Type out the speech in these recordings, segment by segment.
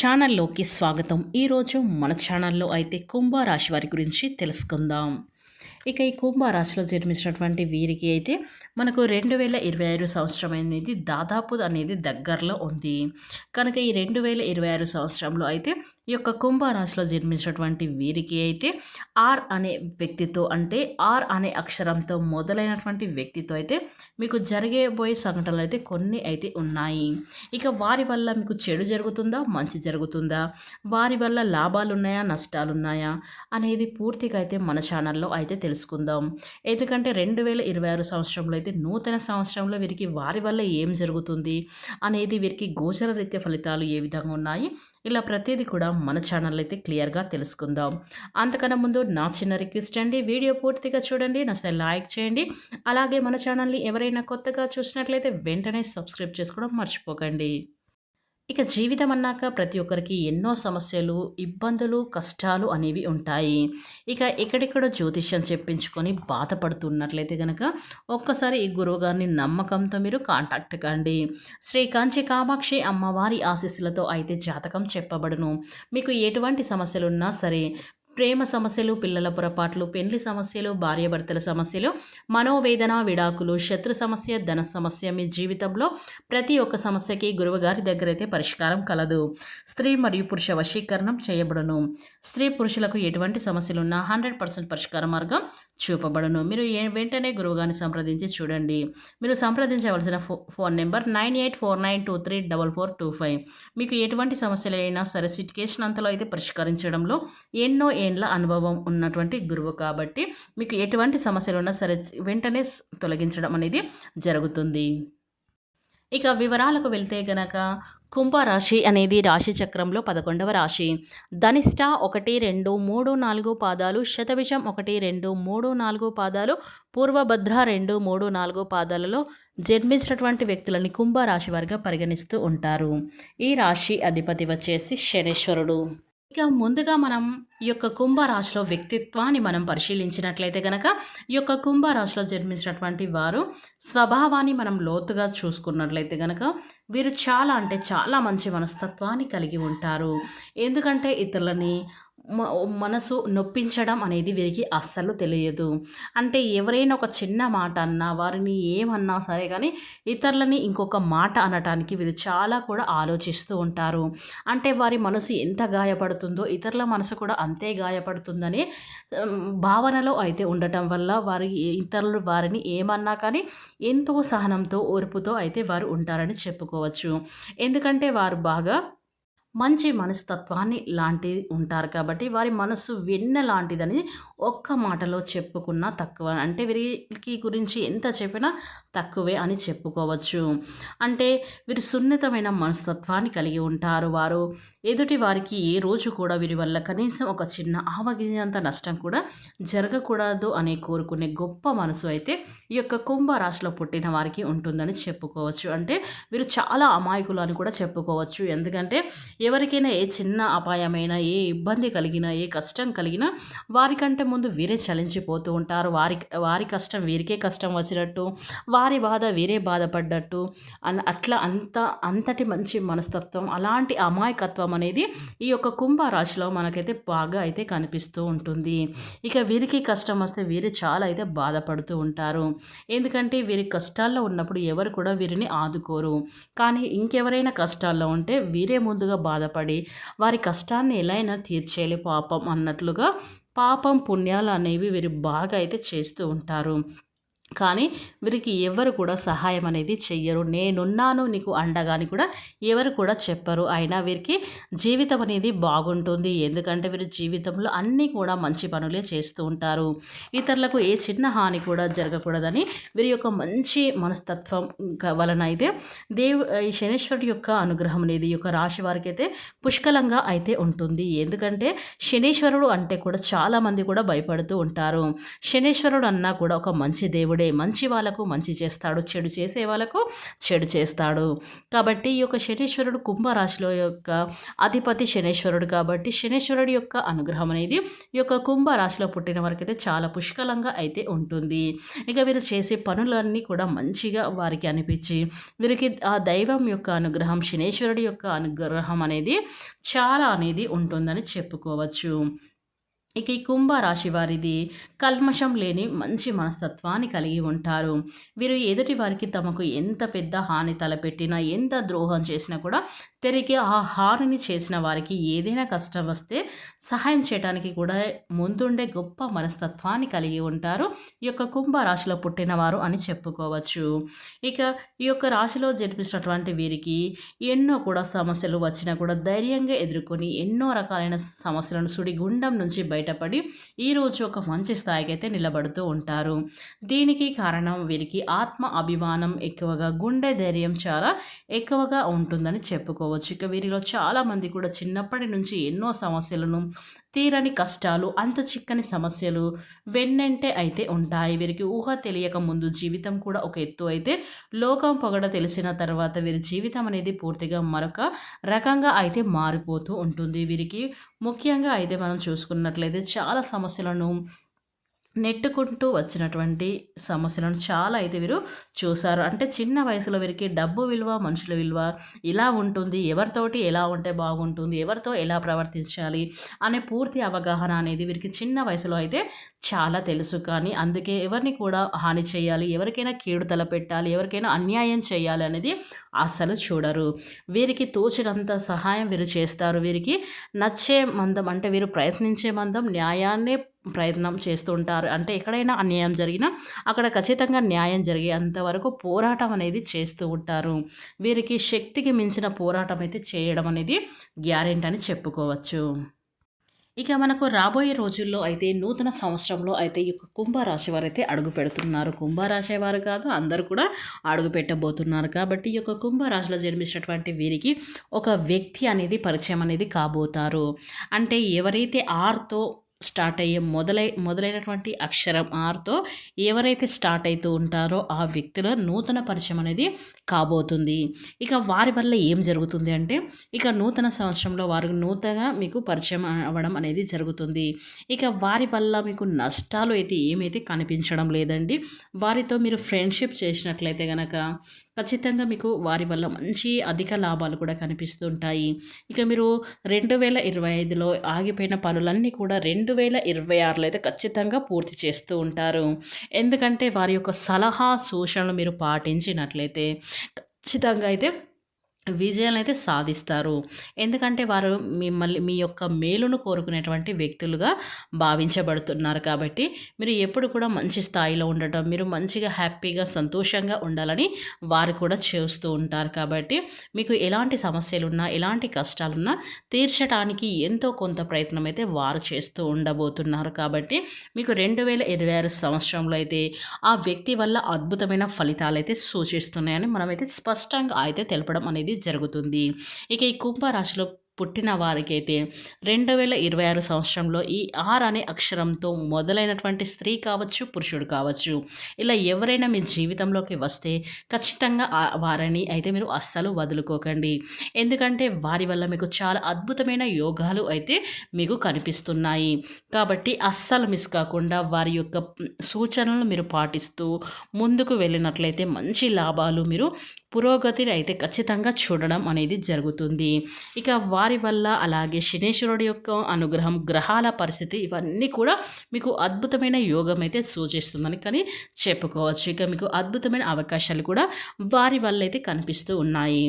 ఛానల్లోకి స్వాగతం. ఈరోజు మన ఛానల్లో అయితే కుంభరాశి వారి గురించి తెలుసుకుందాం. ఇక ఈ కుంభరాశిలో జన్మించినటువంటి వీరికి అయితే మనకు రెండు వేల ఇరవై ఆరు సంవత్సరం అనేది దాదాపు అనేది దగ్గరలో ఉంది. కనుక ఈ రెండు వేల ఇరవై ఆరు సంవత్సరంలో అయితే ఈ యొక్క కుంభరాశిలో జన్మించినటువంటి వీరికి అయితే ఆర్ అనే వ్యక్తితో అంటే ఆర్ అనే అక్షరంతో మొదలైనటువంటి వ్యక్తితో అయితే మీకు జరిగేబోయే సంఘటనలు అయితే కొన్ని అయితే ఉన్నాయి. ఇక వారి వల్ల మీకు చెడు జరుగుతుందా? మంచి జరుగుతుందా? వారి వల్ల లాభాలు ఉన్నాయా నష్టాలు ఉన్నాయా అనేది పూర్తిగా అయితే మన ఛానల్లో అయితే అయితే తెలుసుకుందాం. ఎందుకంటే రెండు వేల ఇరవై ఆరు సంవత్సరంలో అయితే నూతన సంవత్సరంలో వీరికి వారి వల్ల ఏం జరుగుతుంది అనేది వీరికి గోచర రీత్యా ఫలితాలు ఏ విధంగా ఉన్నాయి ఇలా ప్రతిదీ కూడా మన ఛానల్ అయితే క్లియర్గా తెలుసుకుందాం. అంతకన్నా ముందు నా చిన్న రిక్వెస్ట్ అండి వీడియో పూర్తిగా చూడండి నా లైక్ చేయండి అలాగే మన ఛానల్ని ఎవరైనా కొత్తగా చూసినట్లయితే వెంటనే సబ్స్క్రైబ్ చేసుకోవడం మర్చిపోకండి. ఇక జీవితం అన్నాక ప్రతి ఒక్కరికి ఎన్నో సమస్యలు ఇబ్బందులు కష్టాలు అనేవి ఉంటాయి. ఇక ఎక్కడెక్కడ జ్యోతిష్యం చెప్పించుకొని బాధపడుతున్నట్లయితే కనుక ఒక్కసారి ఈ గురువుగారిని నమ్మకంతో మీరు కాంటాక్ట్ కండి. శ్రీ కాంచి కామాక్షి అమ్మవారి ఆశీస్సులతో అయితే జాతకం చెప్పబడును. మీకు ఎటువంటి సమస్యలున్నా సరే ప్రేమ సమస్యలు పిల్లల పొరపాట్లు పెండ్లి సమస్యలు భార్యాభర్తల సమస్యలు మనోవేదన విడాకులు శత్రు సమస్య ధన సమస్య మీ జీవితంలో ప్రతి ఒక్క సమస్యకి గురువుగారి దగ్గర అయితే పరిష్కారం కలదు. స్త్రీ మరియు పురుష వశీకరణం చేయబడును. స్త్రీ పురుషులకు ఎటువంటి సమస్యలు ఉన్నా హండ్రెడ్ పర్సెంట్ పరిష్కార మార్గం చూపబడును. మీరు ఏ వెంటనే గురువుగారిని సంప్రదించి చూడండి. మీరు సంప్రదించవలసిన ఫో phone number nine eight four nine two three double four two five. మీకు ఎటువంటి సమస్యలు అయినా సరే సిట్యుకేషన్ అంతలో అయితే పరిష్కరించడంలో ఎన్నో ఏండ్ల అనుభవం ఉన్నటువంటి గురువు కాబట్టి మీకు ఎటువంటి సమస్యలు ఉన్నా సరే వెంటనే తొలగించడం అనేది జరుగుతుంది. ఇక వివరాలకు వెళ్తే గనక కుంభరాశి అనేది రాశి చక్రంలో పదకొండవ రాశి. ధనిష్ట ఒకటి రెండు మూడు నాలుగు పాదాలు శతవిషం ఒకటి రెండు మూడు నాలుగు పాదాలు పూర్వభద్ర రెండు మూడు నాలుగు పాదాలలో జన్మించినటువంటి వ్యక్తులని కుంభరాశి వారిగా పరిగణిస్తూ ఉంటారు. ఈ రాశి అధిపతి వచ్చేసి శనేశ్వరుడు. ఇక ముందుగా మనం ఈ యొక్క కుంభరాశిలో వ్యక్తిత్వాన్ని మనం పరిశీలించినట్లయితే కనుక ఈ యొక్క కుంభరాశిలో జన్మించినటువంటి వారు స్వభావాన్ని మనం లోతుగా చూసుకున్నట్లయితే కనుక వీరు చాలా అంటే చాలా మంచి మనస్తత్వాన్ని కలిగి ఉంటారు. ఎందుకంటే ఇతరులని మనసు నొప్పించడం అనేది వీరికి అస్సలు తెలియదు. అంటే ఎవరైనా ఒక చిన్న మాట అన్నా వారిని ఏమన్నా సరే కానీ ఇతరులని ఇంకొక మాట అనటానికి వీరు చాలా కూడా ఆలోచిస్తూ ఉంటారు. అంటే వారి మనసు ఎంత గాయపడుతుందో ఇతరుల మనసు కూడా అంతే గాయపడుతుందనే భావనలో అయితే ఉండటం వల్ల వారి ఇతరులు వారిని ఏమన్నా కానీ ఎంతో సహనంతో ఓర్పుతో అయితే వారు ఉంటారని చెప్పుకోవచ్చు. ఎందుకంటే వారు బాగా మంచి మనస్తత్వాన్ని లాంటి ఉంటారు కాబట్టి వారి మనసు వెన్న లాంటిదని ఒక్క మాటలో చెప్పుకున్నా తక్కువ. అంటే వీరికి గురించి ఎంత చెప్పినా తక్కువే అని చెప్పుకోవచ్చు. అంటే వీరు సున్నితమైన మనస్తత్వాన్ని కలిగి ఉంటారు. వారు ఎదుటి వారికి ఏ రోజు కూడా వీరి వల్ల కనీసం ఒక చిన్న ఆవగింజంత నష్టం కూడా జరగకూడదు అని కోరుకునే గొప్ప మనసు అయితే ఈ యొక్క కుంభరాశిలో పుట్టిన వారికి ఉంటుందని చెప్పుకోవచ్చు. అంటే వీరు చాలా అమాయకులు అని కూడా చెప్పుకోవచ్చు. ఎందుకంటే ఎవరికైనా ఏ చిన్న అపాయమైన ఏ ఇబ్బంది కలిగినా ఏ కష్టం కలిగినా వారికంటే ముందు వీరే చలించిపోతూ ఉంటారు. వారి వారి కష్టం వీరికే కష్టం వచ్చినట్టు వారి బాధ వీరే బాధపడ్డట్టు అన్ అట్లా అంత అంతటి మంచి మనస్తత్వం అలాంటి అమాయకత్వం అనేది ఈ యొక్క కుంభరాశిలో మనకైతే బాగా అయితే కనిపిస్తూ ఉంటుంది. ఇక వీరికి కష్టం వస్తే వీరు చాలా అయితే బాధపడుతూ ఉంటారు. ఎందుకంటే వీరి కష్టాల్లో ఉన్నప్పుడు ఎవరు కూడా వీరిని ఆదుకోరు. కానీ ఇంకెవరైనా కష్టాల్లో ఉంటే వీరే ముందుగా బాధపడి వారి కష్టాన్ని ఎలా అయినా తీర్చేయాలి పాపం అన్నట్లుగా పాపం పుణ్యాలు అనేవి వీరు బాగా అయితే చేస్తూ ఉంటారు. కానీ వీరికి ఎవరు కూడా సహాయం అనేది చెయ్యరు. నేనున్నాను నీకు అండగాని కూడా ఎవరు కూడా చెప్పరు. అయినా వీరికి జీవితం అనేది బాగుంటుంది. ఎందుకంటే వీరి జీవితంలో అన్నీ కూడా మంచి పనులే చేస్తూ ఉంటారు. ఇతరులకు ఏ చిన్న హాని కూడా జరగకూడదని వీరి యొక్క మంచి మనస్తత్వం వలన అయితే దేవు ఈ శనీశ్వరుడి యొక్క అనుగ్రహం అనేది ఈ యొక్క రాశి వారికి అయితే పుష్కలంగా అయితే ఉంటుంది. ఎందుకంటే శనీశ్వరుడు అంటే కూడా చాలామంది కూడా భయపడుతూ ఉంటారు. శనీశ్వరుడు అన్నా కూడా ఒక మంచి దేవుడు దేవుడే మంచి వాళ్ళకు మంచి చేస్తాడు చెడు చేసే వాళ్ళకు చెడు చేస్తాడు. కాబట్టి ఈ యొక్క శనీశ్వరుడు కుంభరాశిలో యొక్క అధిపతి శనేశ్వరుడు కాబట్టి శనేశ్వరుడు యొక్క అనుగ్రహం అనేది ఈ యొక్క కుంభరాశిలో పుట్టిన వారికి అయితే చాలా పుష్కలంగా అయితే ఉంటుంది. ఇక వీరు చేసే పనులన్నీ కూడా మంచిగా వారికి అనిపించి వీరికి ఆ దైవం యొక్క అనుగ్రహం శనేశ్వరుడి యొక్క అనుగ్రహం అనేది చాలా అనేది ఉంటుందని చెప్పుకోవచ్చు. ఇక ఈ కుంభరాశి వారిది కల్మషం లేని మంచి మనస్తత్వాన్ని కలిగి ఉంటారు. వీరు ఎదుటి వారికి తమకు ఎంత పెద్ద హాని తలపెట్టినా ఎంత ద్రోహం చేసినా కూడా తిరిగి ఆ హానిని చేసిన వారికి ఏదైనా కష్టం వస్తే సహాయం చేయడానికి కూడా ముందుండే గొప్ప మనస్తత్వాన్ని కలిగి ఉంటారు. ఈ యొక్క కుంభరాశిలో పుట్టినవారు అని చెప్పుకోవచ్చు. ఇక ఈ యొక్క రాశిలో జన్మించినటువంటి వీరికి ఎన్నో కూడా సమస్యలు వచ్చినా కూడా ధైర్యంగా ఎదుర్కొని ఎన్నో రకాలైన సమస్యలను సుడిగుండం నుంచి బయట బయటపడి ఈరోజు ఒక మంచి స్థాయికి అయితే నిలబడుతూ ఉంటారు. దీనికి కారణం వీరికి ఆత్మ అభిమానం ఎక్కువగా గుండె ధైర్యం చాలా ఎక్కువగా ఉంటుందని చెప్పుకోవచ్చు. ఇక వీరిలో చాలామంది కూడా చిన్నప్పటి నుంచి ఎన్నో సమస్యలను తీరని కష్టాలు అంత చిక్కని సమస్యలు వెన్నంటే అయితే ఉంటాయి. వీరికి ఊహ తెలియక ముందు జీవితం కూడా ఒక ఎత్తు అయితే లోకం పొగడ తెలిసిన తర్వాత వీరి జీవితం అనేది పూర్తిగా మరొక రకంగా అయితే మారిపోతూ ఉంటుంది. వీరికి ముఖ్యంగా అయితే మనం చూసుకున్నట్లయితే చాలా సమస్యలను నెట్టుకుంటూ వచ్చినటువంటి సమస్యలను చాలా అయితే వీరు చూశారు. అంటే చిన్న వయసులో వీరికి డబ్బు విలువ మనుషుల విలువ ఇలా ఉంటుంది. ఎవరితోటి ఎలా ఉంటే బాగుంటుంది? ఎవరితో ఎలా ప్రవర్తించాలి? అనే పూర్తి అవగాహన అనేది వీరికి చిన్న వయసులో అయితే చాలా తెలుసు. కానీ అందుకే ఎవరిని కూడా హాని చేయాలి ఎవరికైనా కీడు తలపెట్టాలి ఎవరికైనా అన్యాయం చేయాలి అనేది అసలు చూడరు. వీరికి తోచినంత సహాయం వీరు చేస్తారు. వీరికి నచ్చే మందం అంటే వీరు ప్రయత్నించే మందం న్యాయాన్నే ప్రయత్నం చేస్తూ ఉంటారు అంటే ఎక్కడైనా అన్యాయం జరిగినా అక్కడ ఖచ్చితంగా న్యాయం జరిగే అంతవరకు పోరాటం అనేది చేస్తూ ఉంటారు. వీరికి శక్తికి మించిన పోరాటం అయితే చేయడం అనేది గ్యారెంటీ అని చెప్పుకోవచ్చు. ఇక మనకు రాబోయే రోజుల్లో అయితే నూతన సంవత్సరంలో అయితే ఈ యొక్క కుంభరాశి వారు అయితే అడుగు పెడుతున్నారు. కుంభరాశి వారు కాదు అందరూ కూడా అడుగు పెట్టబోతున్నారు. కాబట్టి ఈ యొక్క కుంభరాశిలో జన్మించినటువంటి వీరికి ఒక వ్యక్తి అనేది పరిచయం అనేది కాబోతారు. అంటే ఎవరైతే ఆర్తో స్టార్ట్ అయ్యే మొదలై మొదలైనటువంటి అక్షరం ఆర్తో ఎవరైతే స్టార్ట్ అవుతూ ఉంటారో ఆ వ్యక్తుల నూతన పరిచయం అనేది కాబోతుంది. ఇక వారి వల్ల ఏం జరుగుతుంది అంటే ఇక నూతన సంవత్సరంలో వారు నూతనగా మీకు పరిచయం అవ్వడం అనేది జరుగుతుంది. ఇక వారి వల్ల మీకు నష్టాలు అయితే ఏమైతే కనిపించడం లేదండి వారితో మీరు ఫ్రెండ్షిప్ చేసినట్లయితే కనుక ఖచ్చితంగా మీకు వారి వల్ల మంచి అధిక లాభాలు కూడా కనిపిస్తుంటాయి. ఇక మీరు రెండు వేల ఇరవై ఐదులో ఆగిపోయిన పనులన్నీ కూడా రెండు వేల ఇరవై ఆరులో అయితే ఖచ్చితంగా పూర్తి చేస్తూ ఉంటారు. ఎందుకంటే వారి యొక్క సలహా సూచనలు మీరు పాటించినట్లయితే ఖచ్చితంగా అయితే విజయాలను అయితే సాధిస్తారు. ఎందుకంటే వారు మిమ్మల్ని మీ యొక్క మేలును కోరుకునేటువంటి వ్యక్తులుగా భావించబడుతున్నారు కాబట్టి మీరు ఎప్పుడు కూడా మంచి స్థాయిలో ఉండటం మీరు మంచిగా హ్యాపీగా సంతోషంగా ఉండాలని వారు కూడా చేస్తూ ఉంటారు కాబట్టి మీకు ఎలాంటి సమస్యలున్నా ఎలాంటి కష్టాలున్నా తీర్చడానికి ఎంతో కొంత ప్రయత్నం అయితే వారు చేస్తూ ఉండబోతున్నారు కాబట్టి మీకు రెండు వేల ఇరవై ఆరు సంవత్సరంలో అయితే ఆ వ్యక్తి వల్ల అద్భుతమైన ఫలితాలు అయితే సూచిస్తున్నాయని మనమైతే స్పష్టంగా అయితే తెలపడం అనేది జరుగుతుంది. ఇక ఈ కుంభరాశిలో పుట్టిన వారికైతే రెండు వేల ఇరవై ఆరు సంవత్సరంలో ఈ ఆర్ అనే అక్షరంతో మొదలైనటువంటి స్త్రీ కావచ్చు పురుషుడు కావచ్చు. ఇలా ఎవరైనా మీ జీవితంలోకి వస్తే ఖచ్చితంగా వారిని అయితే మీరు అస్సలు వదులుకోకండి. ఎందుకంటే వారి వల్ల మీకు చాలా అద్భుతమైన యోగాలు అయితే మీకు కనిపిస్తున్నాయి. కాబట్టి అస్సలు మిస్ కాకుండా వారి యొక్క సూచనలను మీరు పాటిస్తూ ముందుకు వెళ్ళినట్లయితే మంచి లాభాలు మీరు పురోగతిని అయితే ఖచ్చితంగా చూడడం అనేది జరుగుతుంది. ఇక వారి వల్ల అలాగే శనేశ్వరుడు యొక్క అనుగ్రహం గ్రహాల పరిస్థితి ఇవన్నీ కూడా మీకు అద్భుతమైన యోగం అయితే సూచిస్తుందని కానీ చెప్పుకోవచ్చు. ఇక మీకు అద్భుతమైన అవకాశాలు కూడా వారి వల్ల అయితే కనిపిస్తూ ఉన్నాయి.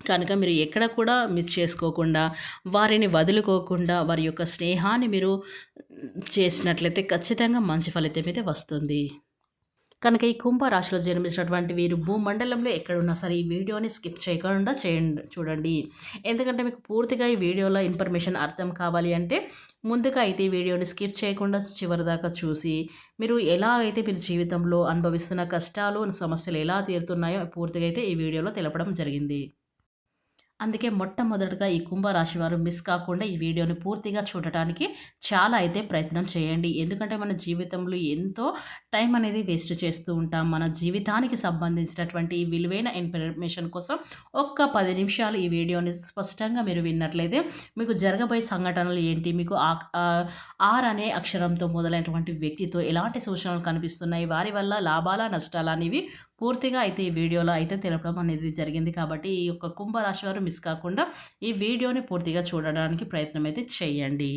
కనుక మీరు ఎక్కడ కూడా మిస్ చేసుకోకుండా వారిని వదులుకోకుండా వారి యొక్క స్నేహాన్ని మీరు చేసినట్లయితే ఖచ్చితంగా మంచి ఫలితం అయితే వస్తుంది. కనుక ఈ కుంభరాశిలో జన్మించినటువంటి వీరు భూమండలంలో ఎక్కడున్నా సరే ఈ వీడియోని స్కిప్ చేయకుండా చేయండి చూడండి. ఎందుకంటే మీకు పూర్తిగా ఈ వీడియోలో ఇన్ఫర్మేషన్ అర్థం కావాలి అంటే ముందుగా అయితే ఈ వీడియోని స్కిప్ చేయకుండా చివరి దాకా చూసి మీరు ఎలా అయితే మీరు జీవితంలో అనుభవిస్తున్న కష్టాలు సమస్యలు ఎలా తీరుతున్నాయో పూర్తిగా అయితే ఈ వీడియోలో తెలపడం జరిగింది. అందుకే మొట్టమొదటిగా ఈ కుంభరాశి వారు మిస్ కాకుండా ఈ వీడియోని పూర్తిగా చూడటానికి చాలా అయితే ప్రయత్నం చేయండి. ఎందుకంటే మన జీవితంలో ఎంతో టైం అనేది వేస్ట్ చేస్తూ ఉంటాం. మన జీవితానికి సంబంధించినటువంటి ఈ విలువైన ఇన్ఫర్మేషన్ కోసం ఒక్క పది నిమిషాలు ఈ వీడియోని స్పష్టంగా మీరు విన్నట్లయితే మీకు జరగబోయే సంఘటనలు ఏంటి? మీకు ఆర్ అనే అక్షరంతో మొదలైనటువంటి వ్యక్తితో ఎలాంటి సూచనలు కనిపిస్తున్నాయి? వారి వల్ల లాభాల నష్టాలు? అనేవి పూర్తిగా అయితే ఈ వీడియోలో అయితే తెలపడం అనేది జరిగింది కాబట్టి ఈ యొక్క కుంభరాశి వారు మిస్ కాకుండా ఈ వీడియోని పూర్తిగా చూడడానికి ప్రయత్నం అయితే చేయండి.